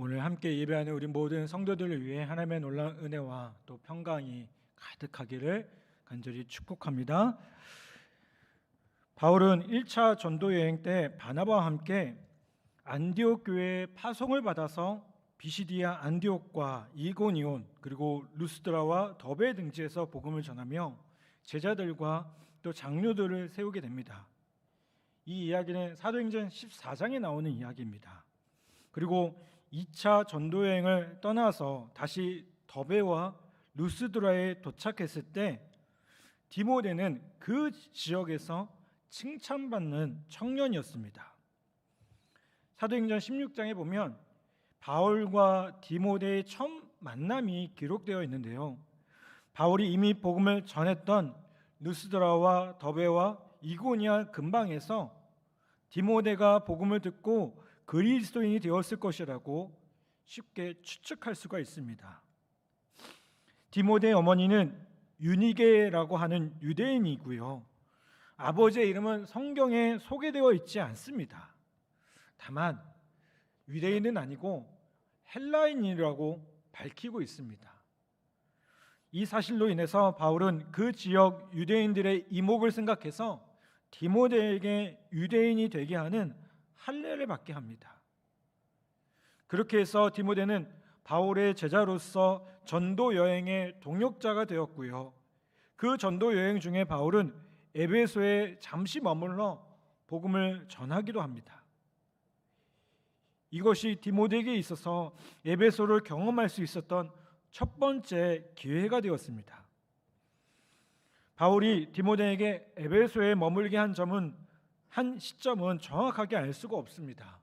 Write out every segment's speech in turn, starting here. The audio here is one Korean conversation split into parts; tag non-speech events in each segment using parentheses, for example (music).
오늘 함께 예배하는 우리 모든 성도들을 위해 하나님의 놀라운 은혜와 또 평강이 가득하기를 간절히 축복합니다. 바울은 1차 전도 여행 때 바나바와 함께 안디옥 교회에 파송을 받아서 비시디아 안디옥과 이고니온 그리고 루스드라와 더베 등지에서 복음을 전하며 제자들과 또 장로들을 세우게 됩니다. 이 이야기는 사도행전 14장에 나오는 이야기입니다. 그리고 2차 전도 여행을 떠나서 다시 더베와 루스드라에 도착했을 때 디모데는 그 지역에서 칭찬받는 청년이었습니다. 사도행전 16장에 보면 바울과 디모데의 처음 만남이 기록되어 있는데요. 바울이 이미 복음을 전했던 루스드라와 더베와 이고니아 근방에서 디모데가 복음을 듣고 그리스도인이 되었을 것이라고 쉽게 추측할 수가 있습니다. 디모데의 어머니는 유니게라고 하는 유대인이고요. 아버지의 이름은 성경에 소개되어 있지 않습니다. 다만 유대인은 아니고 헬라인이라고 밝히고 있습니다. 이 사실로 인해서 바울은 그 지역 유대인들의 이목을 생각해서 디모데에게 유대인이 되게 하는 할례를 받게 합니다. 그렇게 해서 디모데는 바울의 제자로서 전도 여행의 동역자가 되었고요. 그 전도 여행 중에 바울은 에베소에 잠시 머물러 복음을 전하기도 합니다. 이것이 디모데에게 있어서 에베소를 경험할 수 있었던 첫 번째 기회가 되었습니다. 바울이 디모데에게 에베소에 머물게 한 점은 한 시점은 정확하게 알 수가 없습니다.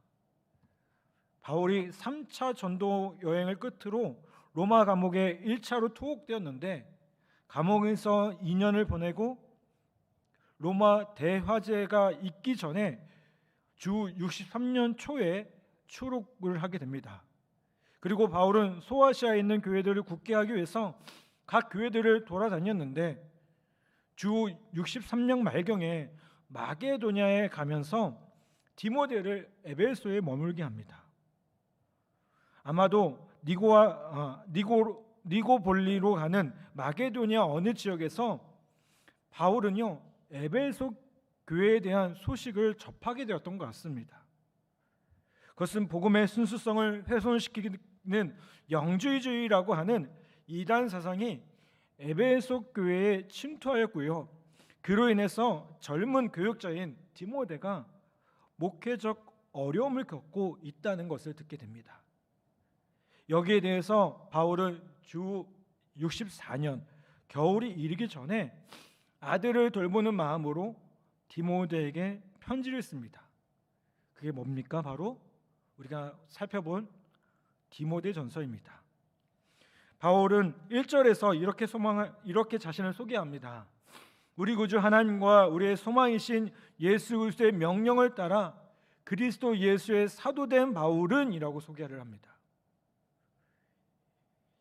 바울이 3차 전도 여행을 끝으로 로마 감옥에 1차로 투옥되었는데 감옥에서 2년을 보내고 로마 대화재가 있기 전에 주 63년 초에 출옥을 하게 됩니다. 그리고 바울은 소아시아에 있는 교회들을 굳게 하기 위해서 각 교회들을 돌아다녔는데 주 63년 말경에 마게도냐에 가면서 디모데를 에베소에 머물게 합니다. 아마도 니고와 아, 니고 니고볼리로 가는 마게도냐 어느 지역에서 바울은요 에베소 교회에 대한 소식을 접하게 되었던 것 같습니다. 그것은 복음의 순수성을 훼손시키는 영주의주의라고 하는 이단 사상이 에베소 교회에 침투하였고요. 그로 인해서 젊은 교역자인 디모데가 목회적 어려움을 겪고 있다는 것을 듣게 됩니다. 여기에 대해서 바울은 주 64년 겨울이 이르기 전에 아들을 돌보는 마음으로 디모데에게 편지를 씁니다. 그게 뭡니까? 바로 우리가 살펴본 디모데 전서입니다. 바울은 1절에서 이렇게 소망 이렇게 자신을 소개합니다. 우리 구주 하나님과 우리의 소망이신 예수 그리스도의 명령을 따라 그리스도 예수의 사도된 바울은이라고 소개를 합니다.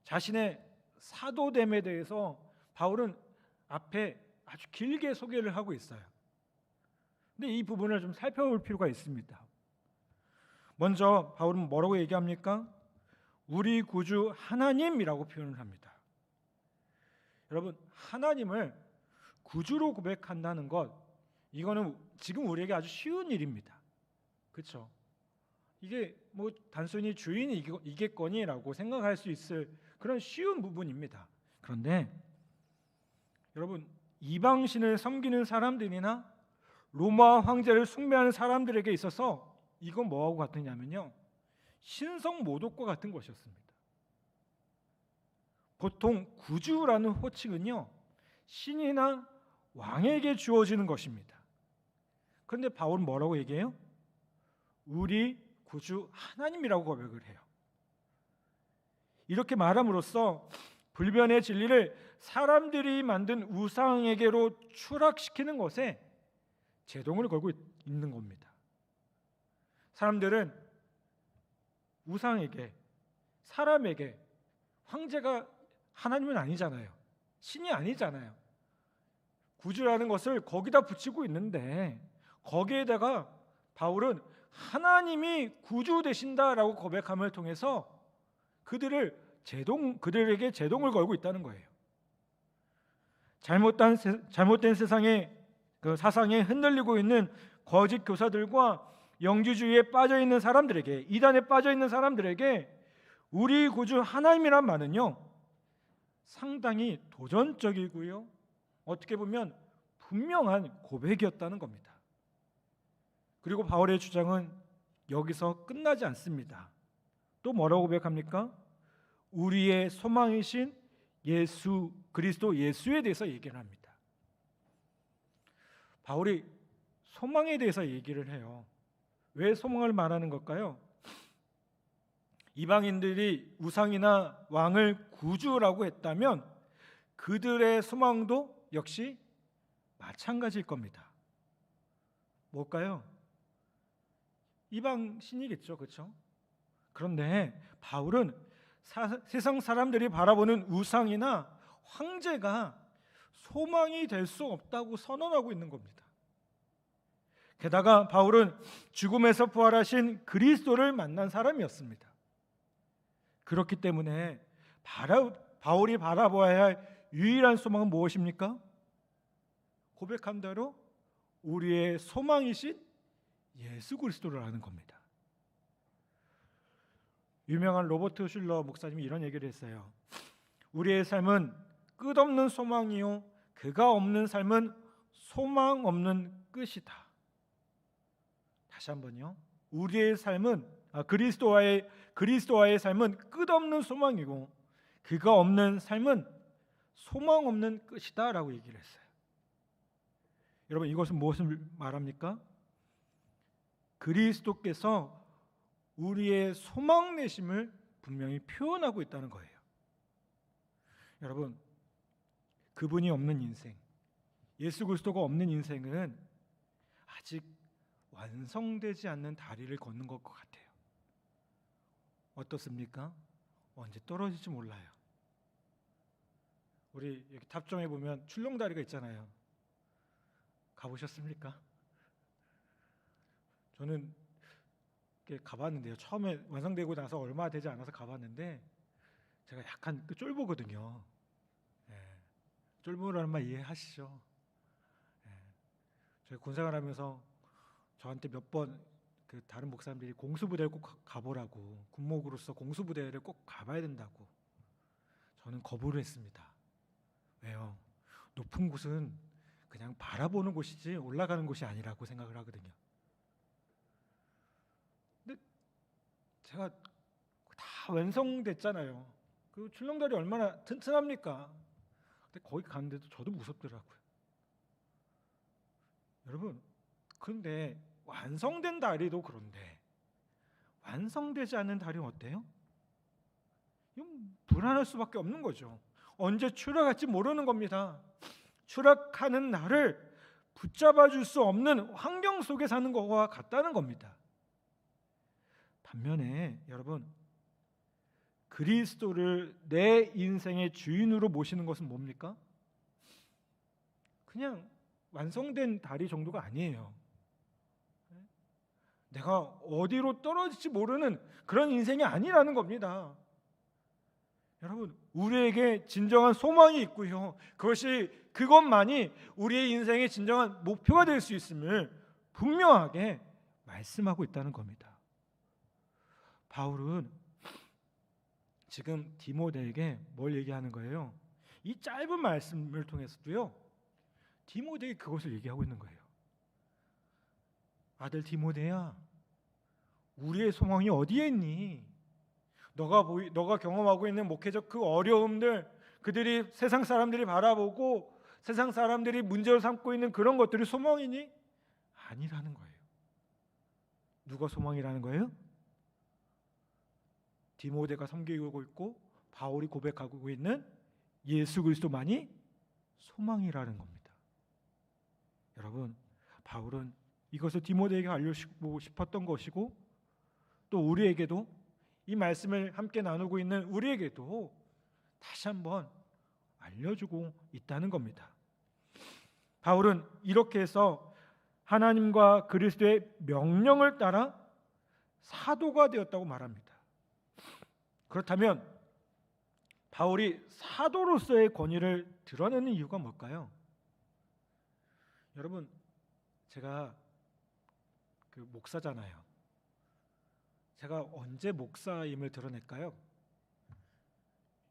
자신의 사도됨에 대해서 바울은 앞에 아주 길게 소개를 하고 있어요. 근데 이 부분을 좀 살펴볼 필요가 있습니다. 먼저 바울은 뭐라고 얘기합니까? 우리 구주 하나님이라고 표현을 합니다. 여러분, 하나님을 구주로 고백한다는 것 이거는 지금 우리에게 아주 쉬운 일입니다. 그렇죠? 이게 뭐 단순히 주인이 이겠거니라고 생각할 수 있을 그런 쉬운 부분입니다. 그런데 여러분 이방신을 섬기는 사람들이나 로마 황제를 숭배하는 사람들에게 있어서 이건 뭐하고 같으냐면요 신성 모독과 같은 것이었습니다. 보통 구주라는 호칭은요 신이나 왕에게 주어지는 것입니다. 그런데 바울은 뭐라고 얘기해요? 우리 구주 하나님이라고 고백을 해요. 이렇게 말함으로써 불변의 진리를 사람들이 만든 우상에게로 추락시키는 것에 제동을 걸고 있는 겁니다. 사람들은 우상에게 사람에게 황제가 하나님은 아니잖아요. 신이 아니잖아요. 구주라는 것을 거기다 붙이고 있는데 거기에다가 바울은 하나님이 구주 되신다라고 고백함을 통해서 그들을 제동 그들에게 제동을 걸고 있다는 거예요. 잘못된 세- 잘못된 세상에 그 사상에 흔들리고 있는 거짓 교사들과 영주주의에 빠져 있는 사람들에게 이단에 빠져 있는 사람들에게 우리 구주 하나님이란 말은요 상당히 도전적이고요 어떻게 보면 분명한 고백이었다는 겁니다. 그리고 바울의 주장은 여기서 끝나지 않습니다. 또 뭐라고 고백합니까? 우리의 소망이신 예수 그리스도 예수에 대해서 얘기를 합니다. 바울이 소망에 대해서 얘기를 해요. 왜 소망을 말하는 걸까요? 이방인들이 우상이나 왕을 구주라고 했다면 그들의 소망도 역시 마찬가지일 겁니다. 뭘까요? 이방 신이겠죠, 그렇죠? 그런데 바울은 사- 세상 사람들이 바라보는 우상이나 황제가 소망이 될 수 없다고 선언하고 있는 겁니다. 게다가 바울은 죽음에서 부활하신 그리스도를 만난 사람이었습니다. 그렇기 때문에 바라, 바울이 바라보아야 할 유일한 소망은 무엇입니까? 고백한 대로 우리의 소망이신 예수 그리스도를 아는 겁니다. 유명한 로버트 슐러 목사님이 이런 얘기를 했어요. 우리의 삶은 끝없는 소망이요 그가 없는 삶은 소망 없는 끝이다. 다시 한번요. 우리의 삶은 아, 그리스도와의 그리스도와의 삶은 끝없는 소망이고 그가 없는 삶은 소망 없는 끝이다라고 얘기를 했어요. 여러분 이것은 무엇을 말합니까? 그리스도께서 우리의 소망 내심을 분명히 표현하고 있다는 거예요. 여러분 그분이 없는 인생, 예수 그리스도가 없는 인생은 아직 완성되지 않는 다리를 걷는 것 같아요. 어떻습니까? 언제 떨어질지 몰라요. 우리 여기 탑정에 보면 출렁다리가 있잖아요. 가보셨습니까? 저는 가봤는데요. 처음에 완성되고 나서 얼마 되지 않아서 가봤는데 제가 약간 그 쫄보거든요. 예. 쫄보라는 말 이해하시죠? 예. 저희 군생활 하면서 저한테 몇 번 그 다른 목사님들이 공수부대를 꼭 가- 가보라고 군목으로서 공수부대를 꼭 가봐야 된다고 저는 거부를 했습니다. 왜요? 높은 곳은 그냥 바라보는 곳이지 올라가는 곳이 아니라고 생각을 하거든요. 근데 제가 다 완성됐잖아요. 그 출렁다리 얼마나 튼튼합니까? 근데 거기 가는데도 저도 무섭더라고요. 여러분, 그런데 완성된 다리도 그런데 완성되지 않는 다리는 어때요? 이건 불안할 수밖에 없는 거죠. 언제 추락할지 모르는 겁니다. 추락하는 나를 붙잡아 줄 수 없는 환경 속에 사는 것과 같다는 겁니다. 반면에 여러분 그리스도를 내 인생의 주인으로 모시는 것은 뭡니까? 그냥 완성된 다리 정도가 아니에요. 내가 어디로 떨어질지 모르는 그런 인생이 아니라는 겁니다. 여러분, 우리에게 진정한 소망이 있고요. 그것이 그것만이 우리의 인생의 진정한 목표가 될 수 있음을 분명하게 말씀하고 있다는 겁니다. 바울은 지금 디모데에게 뭘 얘기하는 거예요? 이 짧은 말씀을 통해서도요. 디모데에게 그것을 얘기하고 있는 거예요. 아들 디모데야, 우리의 소망이 어디에 있니? 너가 보이, 너가 경험하고 있는 목회적 그 어려움들, 그들이 세상 사람들이 바라보고 세상 사람들이 문제로 삼고 있는 그런 것들이 소망이니? 아니라는 거예요. 누가 소망이라는 거예요? 디모데가 섬기고 있고 바울이 고백하고 있는 예수 그리스도만이 소망이라는 겁니다. 여러분, 바울은 이것을 디모데에게 알려주고 싶었던 것이고 또 우리에게도 이 말씀을 함께 나누고 있는 우리에게도 다시 한번 알려주고 있다는 겁니다. 바울은 이렇게 해서 하나님과 그리스도의 명령을 따라 사도가 되었다고 말합니다. 그렇다면 바울이 사도로서의 권위를 드러내는 이유가 뭘까요? 여러분, 제가 그 목사잖아요. 제가 언제 목사임을 드러낼까요?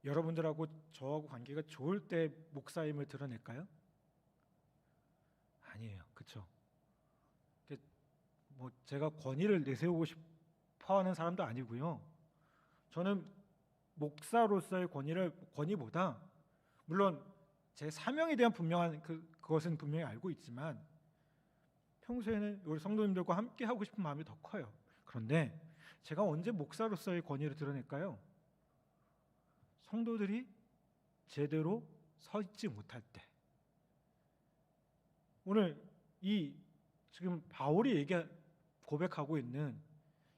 여러분들하고 저하고 관계가 좋을 때 목사임을 드러낼까요? 아니에요. 그렇죠? 뭐 제가 권위를 내세우고 싶어 하는 사람도 아니고요. 저는 목사로서의 권위를 권위보다 물론 제 사명에 대한 분명한 그 그것은 분명히 알고 있지만 평소에는 우리 성도님들과 함께 하고 싶은 마음이 더 커요. 그런데 제가 언제 목사로서의 권위를 드러낼까요? 성도들이 제대로 서 있지 못할 때. 오늘 이 지금 바울이 얘기 고백하고 있는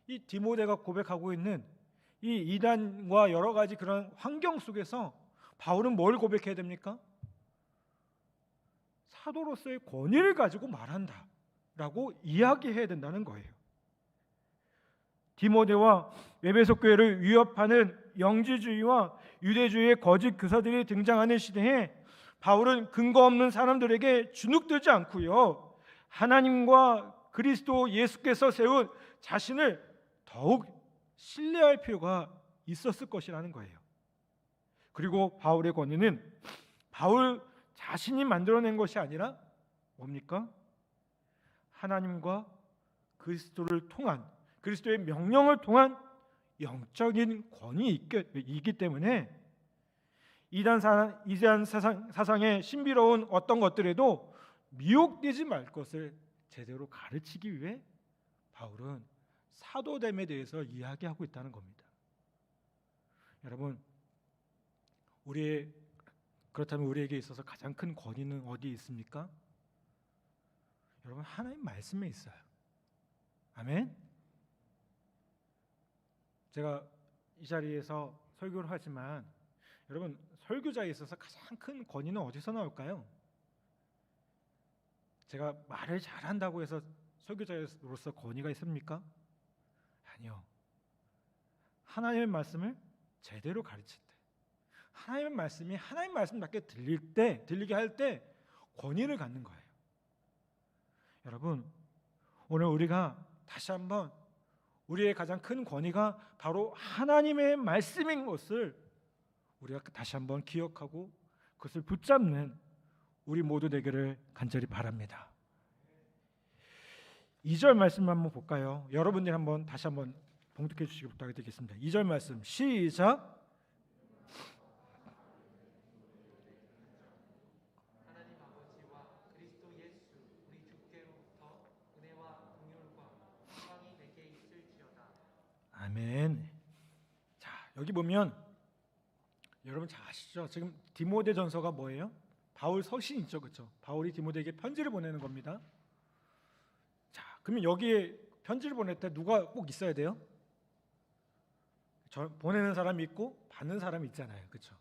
이 디모데가 고백하고 있는 이 이단과 여러 가지 그런 환경 속에서 바울은 뭘 고백해야 됩니까? 사도로서의 권위를 가지고 말한다라고 이야기해야 된다는 거예요. 디모데와 에베소 교회를 위협하는 영지주의와 유대주의의 거짓 교사들이 등장하는 시대에 바울은 근거 없는 사람들에게 주눅들지 않고요. 하나님과 그리스도 예수께서 세운 자신을 더욱 신뢰할 필요가 있었을 것이라는 거예요. 그리고 바울의 권위는 바울 자신이 만들어낸 것이 아니라 뭡니까? 하나님과 그리스도를 통한 그리스도의 명령을 통한 영적인 권위이기 때문에 이단 사상, 이단 사상, 사상의 신비로운 어떤 것들에도 미혹되지 말 것을 제대로 가르치기 위해 바울은 사도됨에 대해서 이야기하고 있다는 겁니다. 여러분, 우리 그렇다면 우리에게 있어서 가장 큰 권위는 어디 있습니까? 여러분 하나님 말씀에 있어요. 아멘. 제가 이 자리에서 설교를 하지만 여러분 설교자에 있어서 가장 큰 권위는 어디서 나올까요? 제가 말을 잘한다고 해서 설교자로서 권위가 있습니까? 아니요. 하나님의 말씀을 제대로 가르칠 때, 하나님의 말씀이 하나님 말씀답게 들릴 때, 들리게 할 때 권위를 갖는 거예요. 여러분, 오늘 우리가 다시 한번 우리의 가장 큰 권위가 바로 하나님의 말씀인 것을 우리가 다시 한번 기억하고 그것을 붙잡는 우리 모두 되기를 간절히 바랍니다. 2절 말씀 한번 볼까요? 여러분들 한번 다시 한번 봉독해 주시기 부탁드리겠습니다. 2절 말씀 시작. 하나님 아버지와 그리스도 예수 우리 주께로부터 은혜와 긍휼과 평강이 내게 있을지어다. 아멘. 자 여기 보면 여러분 잘 아시죠? 지금 디모데 전서가 뭐예요? 바울 서신 있죠, 그렇죠? 바울이 디모데에게 편지를 보내는 겁니다. 자, 그러면 여기에 편지를 보낼 때 누가 꼭 있어야 돼요? 저 보내는 사람이 있고 받는 사람이 있잖아요, 그렇죠?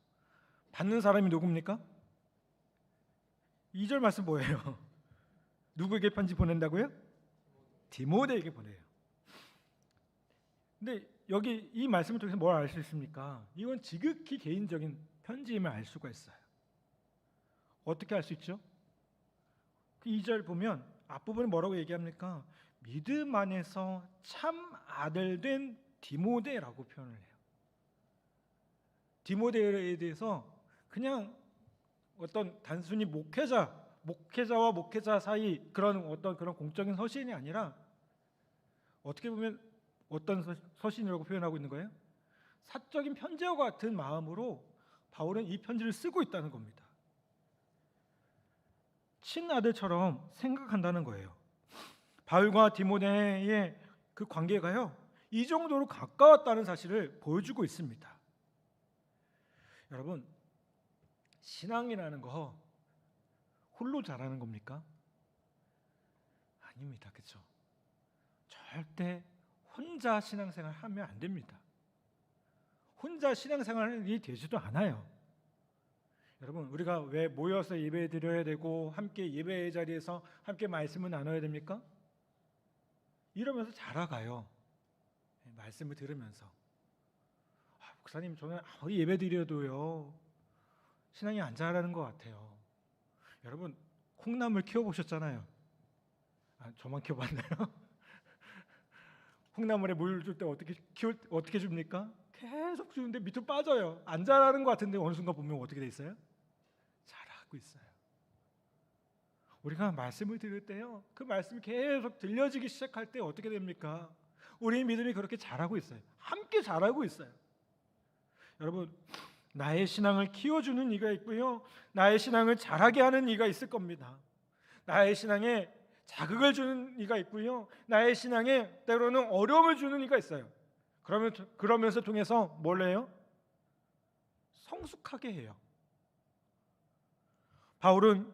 받는 사람이 누굽니까? 2절 말씀 뭐예요? (laughs) 누구에게 편지 보낸다고요? 디모데에게 보내요. 근데 여기 이 말씀을 통해서 뭘 알 수 있습니까? 이건 지극히 개인적인 편지임을 알 수가 있어요. 어떻게 알 수 있죠? 그 2절 보면 앞부분에 뭐라고 얘기합니까? 믿음 안에서 참 아들 된 디모데라고 표현을 해요. 디모데에 대해서 그냥 어떤 단순히 목회자, 목회자와 목회자 사이 그런 어떤 그런 공적인 서신이 아니라 어떻게 보면 어떤 서- 서신이라고 표현하고 있는 거예요? 사적인 편지와 같은 마음으로 바울은 이 편지를 쓰고 있다는 겁니다. 친아들처럼 생각한다는 거예요. 바울과 디모데의 그 관계가요. 이 정도로 가까웠다는 사실을 보여주고 있습니다. 여러분, 신앙이라는 거 홀로 잘하는 겁니까? 아닙니다. 그렇죠? 절대 혼자 신앙생활 하면 안 됩니다. 혼자 신앙생활이 되지도 않아요. 여러분, 우리가 왜 모여서 예배 드려야 되고 함께 예배의 자리에서 함께 말씀을 나눠야 됩니까? 이러면서 자라가요. 말씀을 들으면서 아, 목사님 저는 아무리 예배 드려도요 신앙이 안 자라는 것 같아요. 여러분 콩나물 키워보셨잖아요. 아, 저만 키워봤나요? (laughs) 콩나물에 물 줄 때 어떻게 키울 어떻게 줍니까? 계속 주는데 밑으로 빠져요. 안 자라는 것 같은데 어느 순간 보면 어떻게 돼 있어요? 자라고 있어요. 우리가 말씀을 들을 때요, 그 말씀이 계속 들려지기 시작할 때 어떻게 됩니까? 우리 믿음이 그렇게 자라고 있어요. 함께 자라고 있어요. 여러분, 나의 신앙을 키워주는 이가 있고요, 나의 신앙을 자라게 하는 이가 있을 겁니다. 나의 신앙에 자극을 주는 이가 있고요, 나의 신앙에 때로는 어려움을 주는 이가 있어요. 그러면 그러면서 통해서 뭘 해요? 성숙하게 해요. 바울은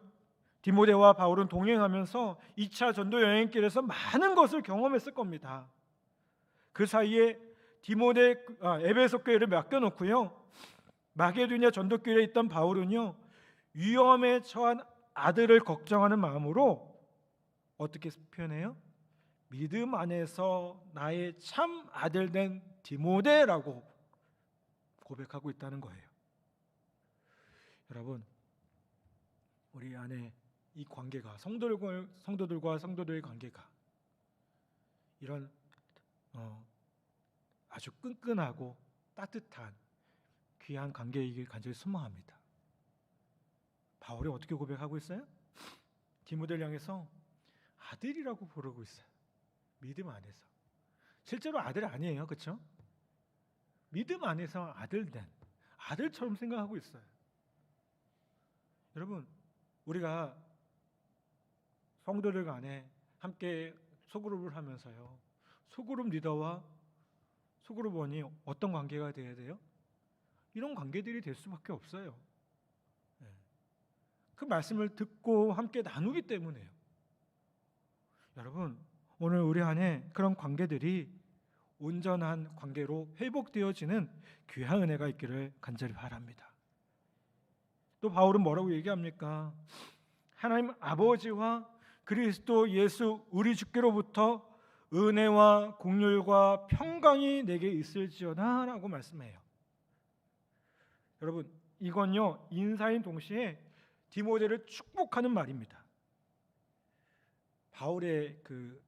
디모데와 바울은 동행하면서 2차 전도 여행길에서 많은 것을 경험했을 겁니다. 그 사이에 디모데 아, 에베소 교회를 맡겨 놓고요. 마게도냐 전도길에 있던 바울은요 위험에 처한 아들을 걱정하는 마음으로 어떻게 표현해요? 믿음 안에서 나의 참 아들 된 디모데라고 고백하고 있다는 거예요. 여러분, 우리 안에 이 관계가 성도들과 성도들의 관계가 이런 어, 아주 끈끈하고 따뜻한 귀한 관계이길 간절히 소망합니다. 바울이 어떻게 고백하고 있어요? 디모데를 향해서 아들이라고 부르고 있어요. 믿음 안에서. 실제로 아들 아니에요. 그렇죠? 믿음 안에서 아들 된 아들처럼 생각하고 있어요. 여러분, 우리가 성도들 간에 함께 소그룹을 하면서요. 소그룹 리더와 소그룹 원이 어떤 관계가 돼야 돼요? 이런 관계들이 될 수밖에 없어요. 예. 그 말씀을 듣고 함께 나누기 때문에요. 여러분, 오늘 우리 안에 그런 관계들이 온전한 관계로 회복되어지는 귀한 은혜가 있기를 간절히 바랍니다. 또 바울은 뭐라고 얘기합니까? 하나님 아버지와 그리스도 예수 우리 주께로부터 은혜와 공률과 평강이 내게 있을지어다라고 말씀해요. 여러분, 이건요 인사인 동시에 디모데를 축복하는 말입니다. 바울의 그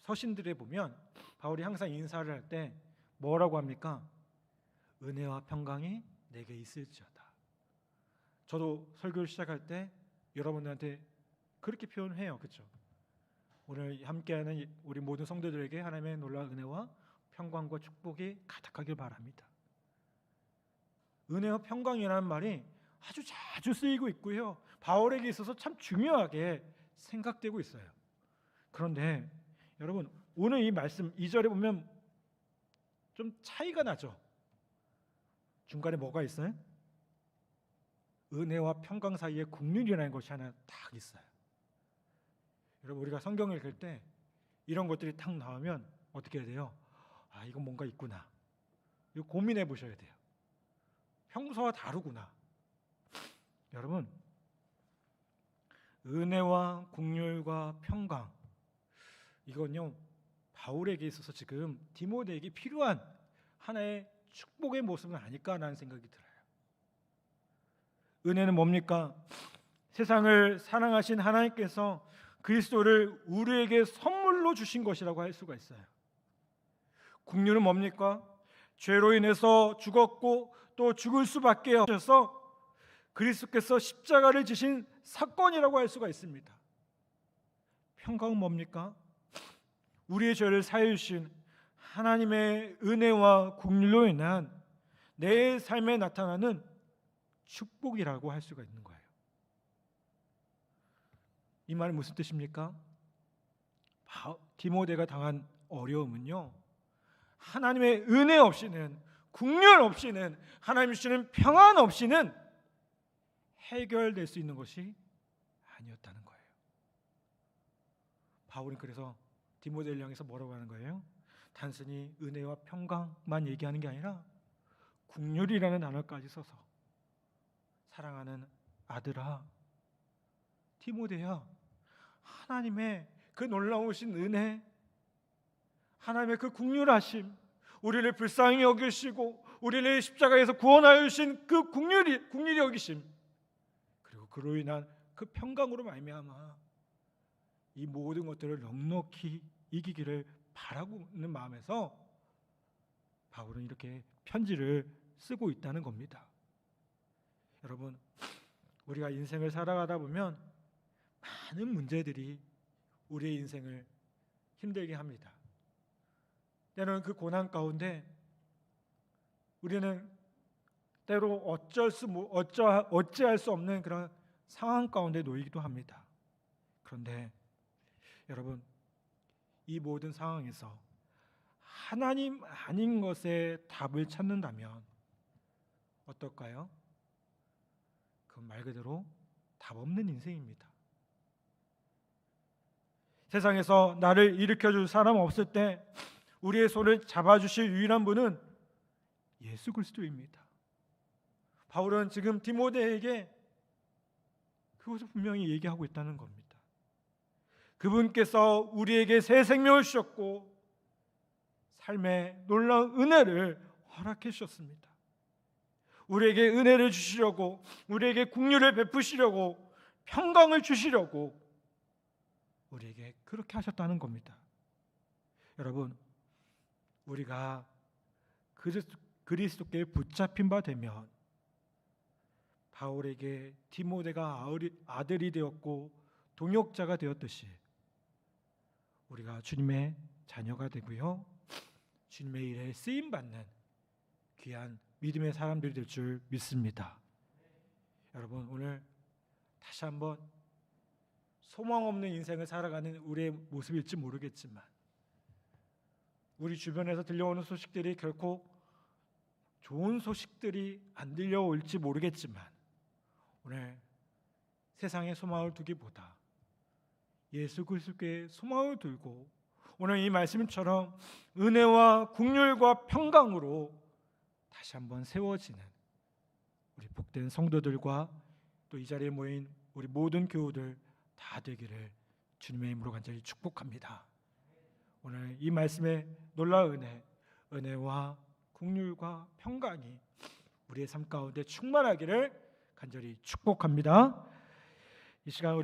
서신들에 보면 바울이 항상 인사를 할 때 뭐라고 합니까? 은혜와 평강이 내게 있을지어다. 저도 설교를 시작할 때 여러분들한테 그렇게 표현해요. 그렇죠? 오늘 함께하는 우리 모든 성도들에게 하나님의 놀라운 은혜와 평강과 축복이 가득하길 바랍니다. 은혜와 평강이라는 말이 아주 자주 쓰이고 있고요. 바울에게 있어서 참 중요하게 생각되고 있어요. 그런데 여러분 오늘 이 말씀 2절에 보면 좀 차이가 나죠. 중간에 뭐가 있어요? 은혜와 평강 사이에 국률이라는 것이 하나 딱 있어요. 여러분 우리가 성경을 읽을 때 이런 것들이 딱 나오면 어떻게 해야 돼요? 아 이건 뭔가 있구나. 이거 고민해 보셔야 돼요. 평소와 다르구나. 여러분 은혜와 국률과 평강 이건요 바울에게 있어서 지금 디모데에게 필요한 하나의 축복의 모습은 아닐까라는 생각이 들어요. 은혜는 뭡니까? 세상을 사랑하신 하나님께서 그리스도를 우리에게 선물로 주신 것이라고 할 수가 있어요. 국류는 뭡니까? 죄로 인해서 죽었고 또 죽을 수밖에 없어서 그리스도께서 십자가를 지신 사건이라고 할 수가 있습니다. 평강은 뭡니까? 우리의 죄를 사해 주신 하나님의 은혜와 국률로 인한 내 삶에 나타나는 축복이라고 할 수가 있는 거예요. 이 말은 무슨 뜻입니까? 디모데가 당한 어려움은요. 하나님의 은혜 없이는 국률 없이는 하나님 주시는 평안 없이는 해결될 수 있는 것이 아니었다는 거예요. 바울은 그래서 디모데를 향해서 뭐라고 하는 거예요? 단순히 은혜와 평강만 얘기하는 게 아니라 국률이라는 단어까지 써서 사랑하는 아들아 디모데야 하나님의 그 놀라우신 은혜 하나님의 그 국률하심 우리를 불쌍히 여기시고 우리를 십자가에서 구원하여 주신 그 국률이 국률이 여기심 그리고 그로 인한 그 평강으로 말미암아 이 모든 것들을 넉넉히 이기기를 바라고 있는 마음에서 바울은 이렇게 편지를 쓰고 있다는 겁니다. 여러분, 우리가 인생을 살아가다 보면 많은 문제들이 우리의 인생을 힘들게 합니다. 때로는 그 고난 가운데 우리는 때로 어쩔 수 뭐- 어쩌 어찌할 수 없는 그런 상황 가운데 놓이기도 합니다. 그런데 여러분 이 모든 상황에서 하나님 아닌 것에 답을 찾는다면 어떨까요? 그건 말 그대로 답 없는 인생입니다. 세상에서 나를 일으켜 줄 사람 없을 때 우리의 손을 잡아 주실 유일한 분은 예수 그리스도입니다. 바울은 지금 디모데에게 그것을 분명히 얘기하고 있다는 겁니다. 그분께서 우리에게 새 생명을 주셨고 삶의 놀라운 은혜를 허락해 주셨습니다. 우리에게 은혜를 주시려고 우리에게 국류를 베푸시려고 평강을 주시려고 우리에게 그렇게 하셨다는 겁니다. 여러분, 우리가 그리스도, 그리스도께 붙잡힌 바 되면 바울에게 디모데가 아들이 되었고 동역자가 되었듯이 우리가 주님의 자녀가 되고요. 주님의 일에 쓰임 받는 귀한 믿음의 사람들이 될 줄 믿습니다. 여러분 오늘 다시 한번 소망 없는 인생을 살아가는 우리의 모습일지 모르겠지만 우리 주변에서 들려오는 소식들이 결코 좋은 소식들이 안 들려올지 모르겠지만 오늘 세상에 소망을 두기보다 예수 그리스도께 소망을 두고 오늘 이 말씀처럼 은혜와 국률과 평강으로 다시 한번 세워지는 우리 복된 성도들과 또 이 자리에 모인 우리 모든 교우들 다 되기를 주님의 이름으로 간절히 축복합니다. 오늘 이 말씀의 놀라운 은혜, 은혜와 국률과 평강이 우리의 삶 가운데 충만하기를 간절히 축복합니다. 이 시간 우리